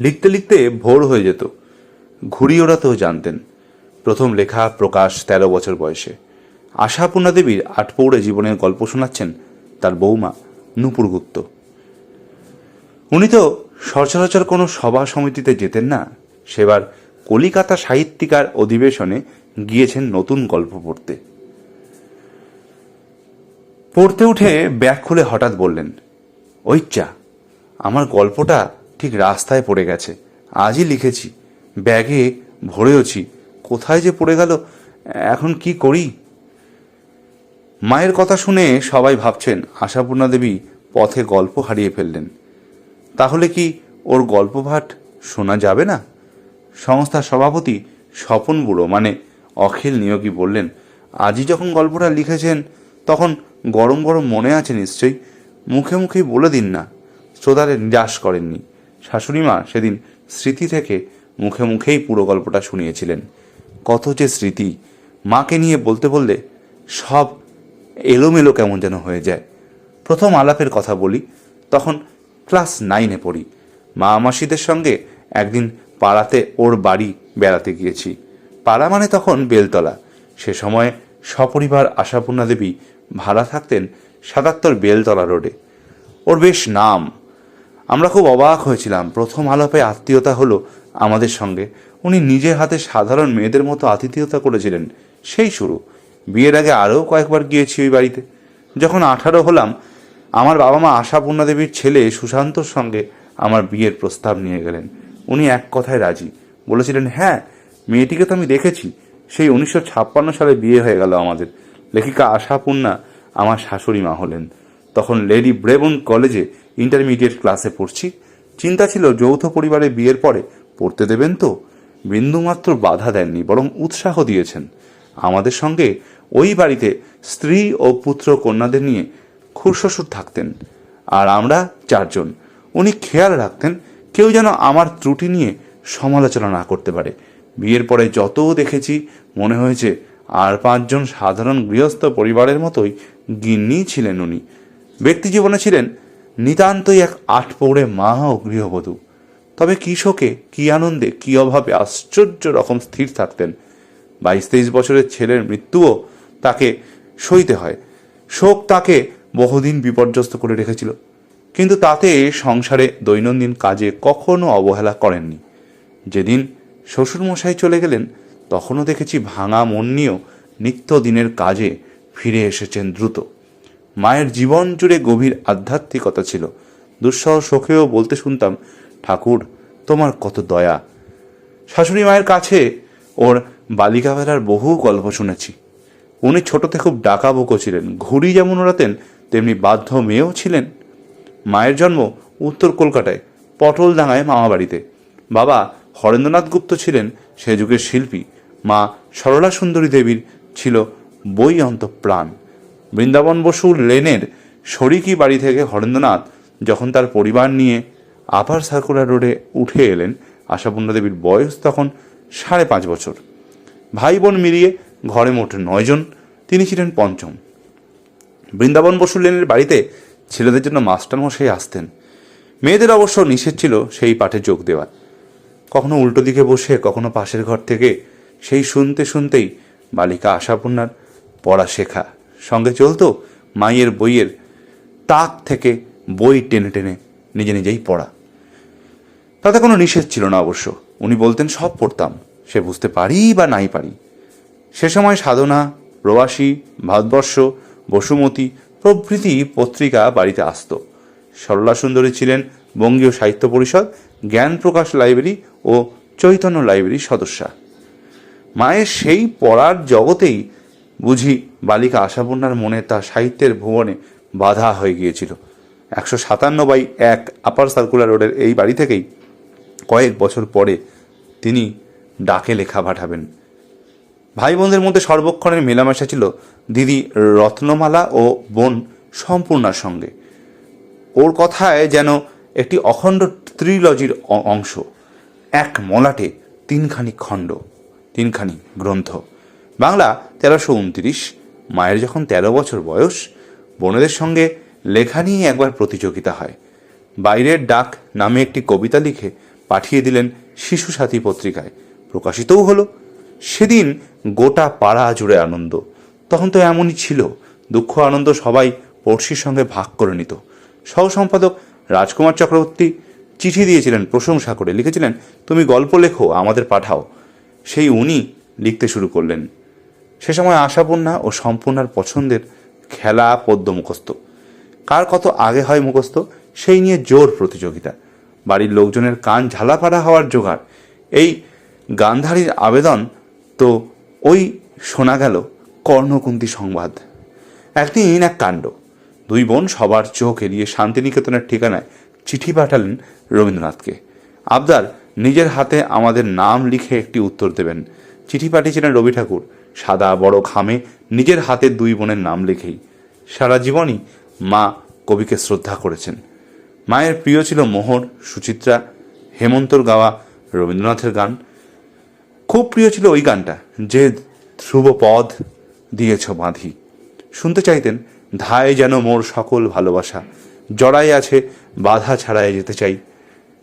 লিখতে লিখতে ভোর হয়ে যেত। ঘুড়ি ওড়াতেও জানতেন। প্রথম লেখা প্রকাশ তেরো বছর বয়সে। আশাপূর্ণা দেবীর আটপৌড়ে জীবনের গল্প শোনাচ্ছেন তার বৌমা নূপুর গুপ্ত। উনি তো সচরাচর কোনো সভা সমিতিতে যেতেন না। সেবার কলিকাতা সাহিত্যিকার অধিবেশনে গিয়েছেন নতুন গল্প পড়তে। পড়তে উঠে ব্যাগ খুলে হঠাৎ বললেন চা, আমার গল্পটা ঠিক রাস্তায় পড়ে গেছে। আজই লিখেছি। ব্যাগে ভরেওছি। কোথায় যে পড়ে গেল, এখন কি করি? মায়ের কথা শুনে সবাই ভাবছেন, আশাপূর্ণা দেবী পথে গল্প হারিয়ে ফেললেন। তাহলে কি ওর গল্প ভাট শোনা যাবে না? সংস্থার সভাপতি স্বপন বুড়ো মানে অখিল নিয়োগী বললেন, আজই যখন গল্পটা লিখেছেন, তখন গরম গরম মনে আছে নিশ্চয়ই। মুখে মুখেই বলে দিন না। শ্রোতারে নিরাশ করেননি। শাশুড়ি মা সেদিন স্মৃতি থেকে মুখে মুখেই পুরো গল্পটা শুনিয়েছিলেন। কত যে স্মৃতি, মাকে নিয়ে বলতে বললে সব এলোমেলো কেমন যেন হয়ে যায়। প্রথম আলাপের কথা বলি, তখন ক্লাস নাইনে পড়ি। মা মাসিদের সঙ্গে একদিন পাড়াতে ওর বাড়ি বেড়াতে গিয়েছি। পাড়া মানে তখন বেলতলা। সে সময় সপরিবার আশাপূর্ণা দেবী ভাড়া থাকতেন সাতাত্তর বেলতলা রোডে। ওর বেশ নাম আমরা খুব অবাক হয়েছিলাম। প্রথম আলাপে আত্মীয়তা হলো আমাদের সঙ্গে। উনি নিজের হাতে সাধারণ মেয়েদের মতো আতিথেয়তা করেছিলেন। সেই শুরু। বিয়ের আগে আরও কয়েকবার গিয়েছি ওই বাড়িতে। যখন আঠারো হলাম, আমার বাবা মা আশাপূর্ণা দেবীর ছেলে সুশান্তর সঙ্গে আমার বিয়ের প্রস্তাব নিয়ে গেলেন। উনি এক কথায় রাজি। বলেছিলেন হ্যাঁ মেয়েটিকে তো আমি দেখেছি। সেই উনিশশো ছাপ্পান্ন সালে বিয়ে হয়ে গেল আমাদের। লেখিকা আশাপূর্ণা আমার শাশুড়ি মা হলেন। তখন লেডি ব্রেবন কলেজে ইন্টারমিডিয়েট ক্লাসে পড়ছি। চিন্তা ছিল যৌথ পরিবারে বিয়ের পরে পড়তে দেবেন তো। বিন্দুমাত্র বাধা দেননি, বরং উৎসাহ দিয়েছেন। আমাদের সঙ্গে ওই বাড়িতে স্ত্রী ও পুত্র কন্যাদের নিয়ে খুরশ্বশুর থাকতেন। আর আমরা চারজন। উনি খেয়াল রাখতেন, কেউ যেন আমার ত্রুটি নিয়ে সমালোচনা না করতে পারে। বিয়ের পরে যত দেখেছি, মনে হয়েছে আর পাঁচজন সাধারণ গৃহস্থ পরিবারের মতোই গিন্নি ছিলেন উনি। ব্যক্তি জীবনে ছিলেন নিতান্তই এক আটপৌড়ে মা ও গৃহবধূ তবে কি শোকে কি আনন্দে, কি অভাবে আশ্চর্য রকম স্থির থাকতেন। বাইশ তেইশ বছরের ছেলের মৃত্যুও তাকে সইতে হয়। শোক তাকে বহুদিন বিপর্যস্ত করে রেখেছিল। কিন্তু তাতে সংসারে দৈনন্দিন কাজে কখনো অবহেলা করেননি। যেদিন শ্বশুরমশাই চলে গেলেন, তখনও দেখেছি ভাঙা মন নিয়েও নিত্যদিনের কাজে ফিরে এসেছেন দ্রুত। মায়ের জীবন জুড়ে গভীর আধ্যাত্মিকতা ছিল। দুঃসহ শোকেও বলতে শুনতাম, ঠাকুর, তোমার কত দয়া। শাশুড়ি মায়ের কাছে ওর বালিকা বালিকাবেলার বহু গল্প শুনেছি। উনি ছোটতে খুব ডাকাবুকো ছিলেন, ঘুড়ি যেমন ওড়াতেন, তেমনি বাধ্য মেয়েও ছিলেন। মায়ের জন্ম উত্তর কলকাতায়, পটলডাঙ্গায় মামাবাড়িতে বাবা হরেন্দ্রনাথ গুপ্ত ছিলেন সে যুগের শিল্পী। মা সরলা সুন্দরী দেবীর ছিল বই অন্তঃপ্রাণ বৃন্দাবন বসু লেনের শরিকি বাড়ি থেকে হরেন্দ্রনাথ যখন তার পরিবার নিয়ে আপার সার্কুলার রোডে উঠে এলেন, আশাপূর্ণা দেবীর বয়স তখন সাড়ে পাঁচ বছর। ভাই বোন মিলিয়ে ঘরে মোট নয়জন তিনি ছিলেন পঞ্চম। বৃন্দাবন বসু লেনের বাড়িতে ছেলেদের জন্য মাস্টারমশাই আসতেন। মেয়েদের অবশ্য নিষেধ ছিল সেই পাঠে যোগ দেওয়া কখনো উল্টো দিকে বসে, কখনো পাশের ঘর থেকে, সেই শুনতে শুনতেই বালিকা আশাপূর্ণার পড়া শেখা। সঙ্গে চলতো, মায়ের বইয়ের তাক থেকে বই টেনে টেনে নিজে নিজেই পড়া। তাতে কোনো নিষেধ ছিল না অবশ্য। উনি বলতেন, সব পড়তাম, সে বুঝতে পারি বা নাই পারি। সে সময় সাধনা, প্রবাসী, ভারতবর্ষ, বসুমতী প্রভৃতি পত্রিকা বাড়িতে আসত। সরলা সুন্দরী ছিলেন বঙ্গীয় সাহিত্য পরিষদ, জ্ঞান প্রকাশ লাইব্রেরি ও চৈতন্য লাইব্রেরির সদস্যা। মায়ের সেই পড়ার জগতেই বুঝি বালিকা আশাপূর্ণার মনে তার সাহিত্যের ভুবনে বাধা হয়ে গিয়েছিল। একশো সাতান্ন বাই এক আপার সার্কুলার রোডের এই বাড়ি থেকেই কয়েক বছর পরে তিনি ডাকে লেখা পাঠাবেন। ভাই বোনদের মধ্যে সর্বক্ষণের মেলামেশা ছিল দিদি রত্নমালা ও বোন সম্পূর্ণার সঙ্গে। ওর কথায় যেন একটি অখণ্ড ত্রিলজির অংশ এক মলাটে তিনখানি খণ্ড, তিনখানি গ্রন্থ। বাংলা তেরোশো উনত্রিশ, মায়ের যখন তেরো বছর বয়স, বোনেদের সঙ্গে লেখা নিয়ে একবার প্রতিযোগিতা হয়। বাইরের ডাক নামে একটি কবিতা লিখে পাঠিয়ে দিলেন শিশু সাথী পত্রিকায়। প্রকাশিতও হলো। সেদিন গোটা পাড়া জুড়ে আনন্দ। তখন তো এমনই ছিল। দুঃখ, আনন্দ সবাই পড়শির সঙ্গে ভাগ করে নিত। সহ সম্পাদক রাজকুমার চক্রবর্তী চিঠি দিয়েছিলেন প্রশংসা করে। লিখেছিলেন, তুমি গল্প লেখো, আমাদের পাঠাও। সেই উনি লিখতে শুরু করলেন। সে সময় আশাপূর্ণা ও সম্পূর্ণার পছন্দের খেলা পদ্য মুখস্থ। কার কত আগে হয় মুখস্থ, সেই নিয়ে জোর প্রতিযোগিতা। বাড়ির লোকজনের কান ঝালাপাড়া হওয়ার জোগাড়। এই গান্ধারীর আবেদন তো ওই শোনা গেল কর্ণকুন্তি সংবাদ। একদিন এক কাণ্ড। দুই বোন সবার চোখ এড়িয়ে শান্তিনিকেতনের ঠিকানায় চিঠি পাঠালেন রবীন্দ্রনাথকে। আবদার, নিজের হাতে আমাদের নাম লিখে একটি উত্তর দেবেন। চিঠি পাঠিয়েছিলেন রবি ঠাকুর। সাদা বড় খামে নিজের হাতে দুই বোনের নাম লিখেই। সারা জীবনই মা কবিকে শ্রদ্ধা করেছেন। মায়ের প্রিয় ছিল মোহর, সুচিত্রা, হেমন্তর গাওয়া রবীন্দ্রনাথের গান। খুব প্রিয় ছিল ওই গানটা, যে ধ্রুব পদ দিয়েছ বাঁধি। শুনতে চাইতেন, ধায় যেন মোর সকল ভালোবাসা। জড়াই আছে, বাধা ছাড়াই যেতে চাই।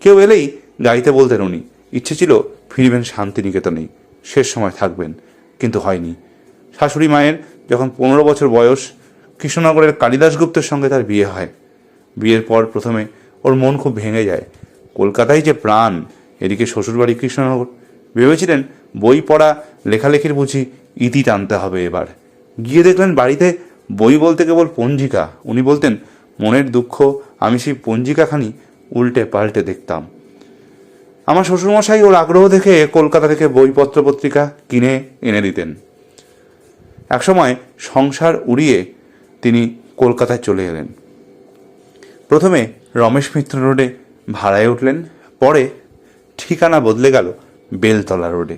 কেউ এলেই গাইতে বলতেন উনি, ইচ্ছে ছিল ফিরবেন শান্তিনিকেতনেই। শেষ সময় থাকবেন। কিন্তু হয়নি। শাশুড়ি মায়ের যখন পনেরো বছর বয়স, কৃষ্ণনগরের কালিদাস গুপ্তের সঙ্গে তার বিয়ে হয়। বিয়ের পর প্রথমে ওর মন খুব ভেঙে যায়। কলকাতায় যে প্রাণ, এদিকে শ্বশুরবাড়ি কৃষ্ণনগর। ভেবেছিলেন বই পড়া, লেখালেখির বুঝি ইতি টানতে হবে এবার। গিয়ে দেখলেন বাড়িতে বই বলতে কেবল পঞ্জিকা। উনি বলতেন, মনের দুঃখ, আমি সেই পঞ্জিকাখানি উল্টে পাল্টে দেখতাম। আমার শ্বশুরমশাই ওর আগ্রহ দেখে কলকাতা থেকে বইপত্র পত্রিকা কিনে এনে দিতেন। একসময় সংসার উড়িয়ে তিনি কলকাতায় চলে এলেন। প্রথমে রমেশ মিত্র রোডে ভাড়ায় উঠলেন, পরে ঠিকানা বদলে গেল বেলতলা রোডে।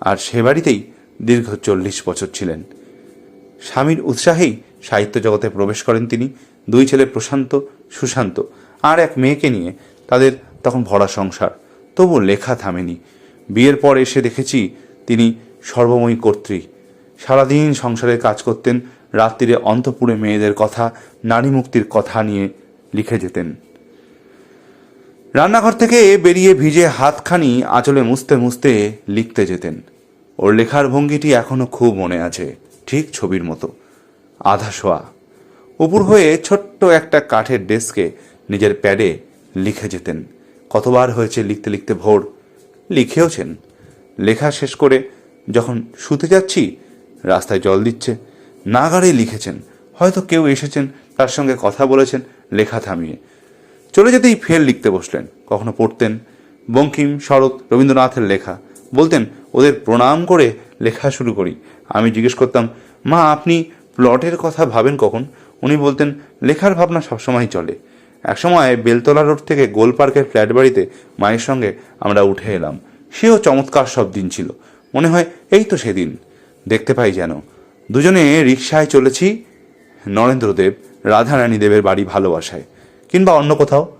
আর সে বাড়িতেই দীর্ঘ চল্লিশ বছর ছিলেন। স্বামীর উৎসাহেই সাহিত্য জগতে প্রবেশ করেন তিনি। দুই ছেলে প্রশান্ত, সুশান্ত, আর এক মেয়েকে নিয়ে তাদের তখন ভরা সংসার। তবু লেখা থামেনি। বিয়ের পর এসে দেখেছি তিনি সর্বময়ী কর্ত্রী। সারাদিন সংসারের কাজ করতেন, রাত্রিরে অন্তপুরে মেয়েদের কথা, নারী মুক্তির কথা নিয়ে লিখে যেতেন। রান্নাঘর থেকে বেরিয়ে ভিজে হাতখানি আঁচলে মুছতে মুছতে লিখতে যেতেন। ওর লেখার ভঙ্গিটি এখনও খুব মনে আছে, ঠিক ছবির মতো। আধা শোয়া। উপর হয়ে ছোট্ট একটা কাঠের ডেস্কে নিজের প্যাডে লিখে যেতেন। কতবার হয়েছে লিখতে লিখতে ভোর, লিখেওছেন। লেখা শেষ করে যখন শুতে যাচ্ছি, রাস্তায় জল দিচ্ছে, নাগাড়ে লিখেছেন। হয়তো কেউ এসেছেন, তার সঙ্গে কথা বলেছেন, লেখা থামিয়ে। চলে যেতেই ফের লিখতে বসলেন। কখনো পড়তেন। বঙ্কিম শরৎ রবীন্দ্রনাথের লেখা। বলতেন, ওদের প্রণাম করে লেখা শুরু করি। আমি জিজ্ঞেস করতাম, মা, আপনি প্লটের কথা ভাবেন কখন? উনি বলতেন, লেখার ভাবনা সবসময় চলে। একসময় বেলতলা রোড থেকে গোল পার্কের ফ্ল্যাট বাড়িতে মায়ের সঙ্গে আমরা উঠে এলাম। সেও চমৎকার সব দিন ছিল। মনে হয় এই তো সেদিন। দেখতে পাই যেন। দুজনে রিক্সায় চলেছি। নরেন্দ্রদেব রাধারানী দেবের বাড়ি ভালোবাসায়, কিংবা অন্য কোথাও।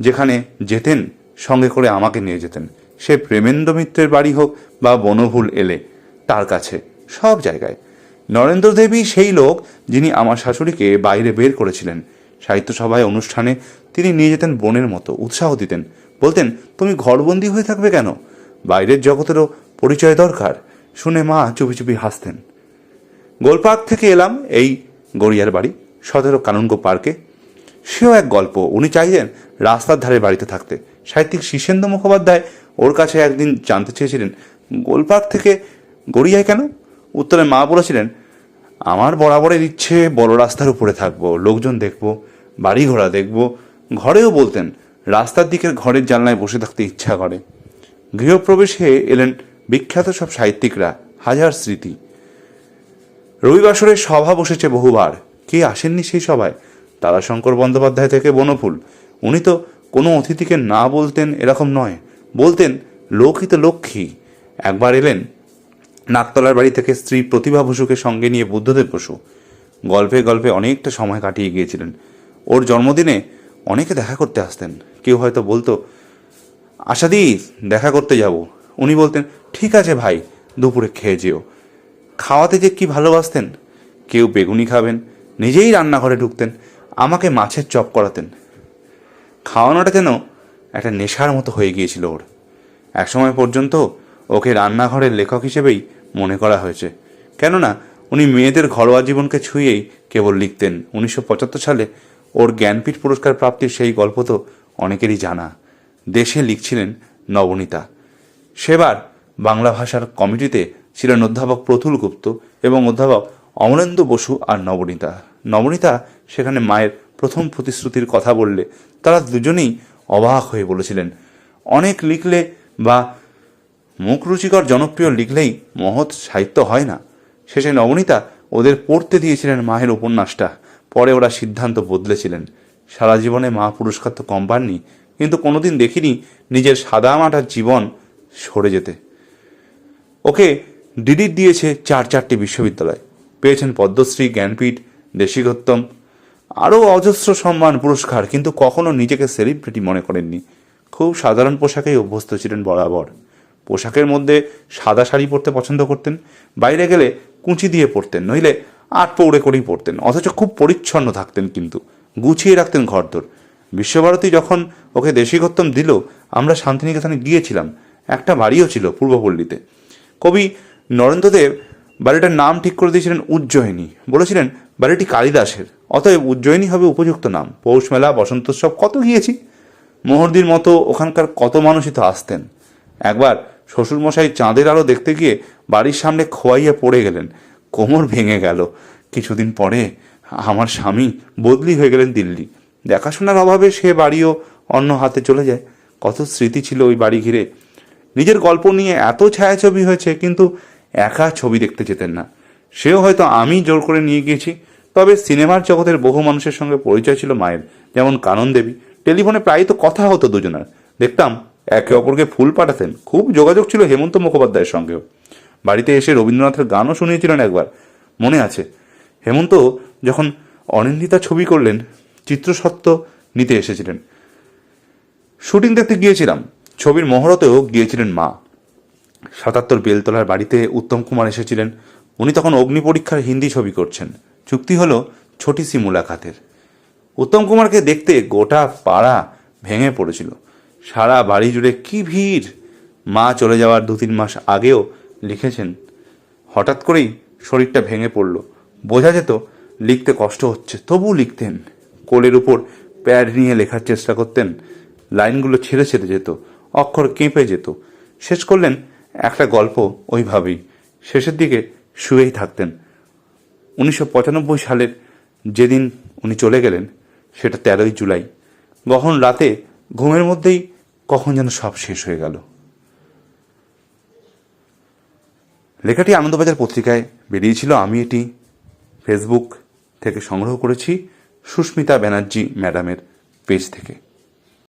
যেখানে যেতেন, সঙ্গে করে আমাকে নিয়ে যেতেন। সে প্রেমেন্দ্র মিত্রের বাড়ি হোক বা বনভুল এলে, তার কাছে, সব জায়গায়। নরেন্দ্র দেবী সেই লোক যিনি আমার শাশুড়িকে বাইরে বের করেছিলেন। সাহিত্য সভায় অনুষ্ঠানে তিনি নিয়ে যেতেন বোনের মতো, উৎসাহ দিতেন। বলতেন, তুমি ঘরবন্দি হয়ে থাকবে কেন? বাইরের জগতেরও পরিচয় দরকার। শুনে মা চুপি চুপি হাসতেন। গোলপার্ক থেকে এলাম এই গড়িয়ার বাড়ি, সতেরো কানুনগো পার্কে। সেও এক গল্প। উনি চাইলেন রাস্তার ধারে বাড়িতে থাকতে। সাহিত্যিক শীর্ষেন্দু মুখোপাধ্যায় ওর কাছে একদিন জানতে চেয়েছিলেন, গোলপার্ক থেকে গড়িয়ায় কেন? উত্তরে মা বলেছিলেন আমার বরাবরের ইচ্ছে, বড় রাস্তার উপরে থাকব, লোকজন দেখব, বাড়ি ঘোড়া দেখব, ঘরেও বলতেন, রাস্তার দিকের ঘরের জানলায় বসে থাকতে ইচ্ছা করে। গৃহপ্রবেশে এলেন বিখ্যাত সব সাহিত্যিকরা, হাজার স্মৃতি। রবিবাসরের সভা বসেছে বহুবার। কে আসেননি সেই সভায়? তারাশঙ্কর বন্দ্যোপাধ্যায় থেকে বনফুল। উনি তো কোনো অতিথিকে না বলতেন এরকম নয়। বলতেন, লোকই তো লক্ষ্মী। একবার এলেন নাকতলার বাড়ি থেকে স্ত্রী প্রতিভা বসুকে সঙ্গে নিয়ে বুদ্ধদেব বসু গল্পে গল্পে অনেকটা সময় কাটিয়ে গিয়েছিলেন। ওর জন্মদিনে অনেকে দেখা করতে আসতেন। কেউ হয়তো বলতো, আশাদি, দেখা করতে যাব। উনি বলতেন, ঠিক আছে ভাই, দুপুরে খেয়ে যেও। খাওয়াতে যে কি ভালোবাসতেন। কেউ বেগুনি খাবেন, নিজেই রান্নাঘরে ঢুকতেন, আমাকে মাছের চপ করাতেন। খাওয়ানোটা যেন একটা নেশার মতো হয়ে গিয়েছিল ওর। একসময় পর্যন্ত ওকে রান্নাঘরের লেখক হিসেবেই মনে করা হয়েছে। কেননা, উনি মেয়েদের ঘরোয়া জীবনকে ছুঁয়েই কেবল লিখতেন। উনিশশো পঁচাত্তর সালে ওর জ্ঞানপীঠ পুরস্কার প্রাপ্তির সেই গল্প তো অনেকেরই জানা। দেশে লিখছিলেন নবনীতা। সেবার বাংলা ভাষার কমিটিতে ছিলেন অধ্যাপক প্রতুল গুপ্ত এবং অধ্যাপক অমরেন্দ্র বসু আর নবনীতা। নবনীতা সেখানে মায়ের প্রথম প্রতিশ্রুতির কথা বললে তারা দুজনেই অবাক হয়ে বলেছিলেন, অনেক লিখলে বা মুখ রুচিকর জনপ্রিয় লিখলেই মহৎ সাহিত্য হয় না। শেষে নবনীতা ওদের পড়তে দিয়েছিলেন মাহের উপন্যাসটা। পরে ওরা সিদ্ধান্ত বদলেছিলেন। সারা জীবনে মা পুরস্কার তো কম পাননি, কিন্তু কোনোদিন দেখিনি নিজের সাদামাটার জীবন সরে যেতে। ওকে ডিডিট দিয়েছে চার চারটি বিশ্ববিদ্যালয়। পেয়েছেন পদ্মশ্রী, জ্ঞানপীঠ, দেশিকোত্তম। আরও অজস্র সম্মান পুরস্কার, কিন্তু কখনো নিজেকে সেলিব্রিটি মনে করেননি। খুব সাধারণ পোশাকেই অভ্যস্ত ছিলেন বরাবর। পোশাকের মধ্যে সাদা শাড়ি পরতে পছন্দ করতেন, বাইরে গেলে কুঁচি দিয়ে পরতেন, নইলে আট পৌড়ে করেই পরতেন, অথচ খুব পরিচ্ছন্ন থাকতেন কিন্তু, গুছিয়ে রাখতেন ঘরদোর। বিশ্বভারতী যখন ওকে দেশিকোত্তম দিল, আমরা শান্তিনিকেতনে গিয়েছিলাম, একটা বাড়িও ছিল পূর্বপল্লীতে। কবি নরেন্দ্রদেব বাড়িটার নাম ঠিক করে দিয়েছিলেন উজ্জয়িনী, বলেছিলেন, বাড়িটি কালিদাসের, অতএব উজ্জয়িনী হবে উপযুক্ত নাম, পৌষ মেলা বসন্তোৎসব কত গিয়েছি? মোহরদির মতো ওখানকার কত মানুষই তো আসতেন। একবার শ্বশুরমশাই চাঁদের আলো দেখতে গিয়ে বাড়ির সামনে খোয়াইয়া পড়ে গেলেন। কোমর ভেঙে গেল। কিছুদিন পরে আমার স্বামী বদলি হয়ে গেলেন দিল্লি। দেখাশোনার অভাবে সে বাড়িও অন্য হাতে চলে যায়। কত স্মৃতি ছিল ওই বাড়ি ঘিরে। নিজের গল্প নিয়ে এত ছায়াছবি হয়েছে, কিন্তু একা ছবি দেখতে যেতেন না। সেও হয়তো আমি জোর করে নিয়ে গিয়েছি, তবে সিনেমার জগতের বহু মানুষের সঙ্গে পরিচয় ছিল মায়ের, যেমন কানন দেবী। টেলিফোনে প্রায় তো কথা হতো দুজনের। দেখতাম একে অপরকে ফুল পাঠাতেন। খুব যোগাযোগ ছিল হেমন্ত মুখোপাধ্যায়ের সঙ্গেও। বাড়িতে এসে রবীন্দ্রনাথের গানও শুনিয়েছিলেন একবার। মনে আছে, হেমন্ত যখন অনিন্দিতা ছবি করলেন, চিত্রসত্ত্ব নিতে এসেছিলেন। শুটিং দেখতে গিয়েছিলাম। ছবির মহরতেও গিয়েছিলেন মা। সাতাত্তর বেলতলার বাড়িতে উত্তম কুমার এসেছিলেন। উনি তখন অগ্নি পরীক্ষার হিন্দি ছবি করছেন। চুক্তি হলো ছোটি সি মুলাকাতের উত্তম কুমারকে দেখতে গোটা পাড়া ভেঙে পড়েছিল। সারা বাড়ি জুড়ে কি ভিড়? মা চলে যাওয়ার দু তিন মাস আগেও লিখেছেন। হঠাৎ করেই শরীরটা ভেঙে পড়ল। বোঝা যেত লিখতে কষ্ট হচ্ছে তবু লিখতেন। কোলের উপর প্যাড নিয়ে লেখার চেষ্টা করতেন। লাইনগুলো ছেড়ে ছেড়ে যেত, অক্ষর কেঁপে যেত। শেষ করলেন একটা গল্প ওইভাবেই। শেষের দিকে শুয়েই থাকতেন। উনিশশো পঁচানব্বই সালের যেদিন উনি চলে গেলেন, সেটা তেরোই জুলাই। গহন রাতে ঘুমের মধ্যেই কখন যেন সব শেষ হয়ে গেল। লেখাটি আনন্দবাজার পত্রিকায় বেরিয়েছিল। আমি এটি ফেসবুক থেকে সংগ্রহ করেছি সুস্মিতা ব্যানার্জি ম্যাডামের পেজ থেকে।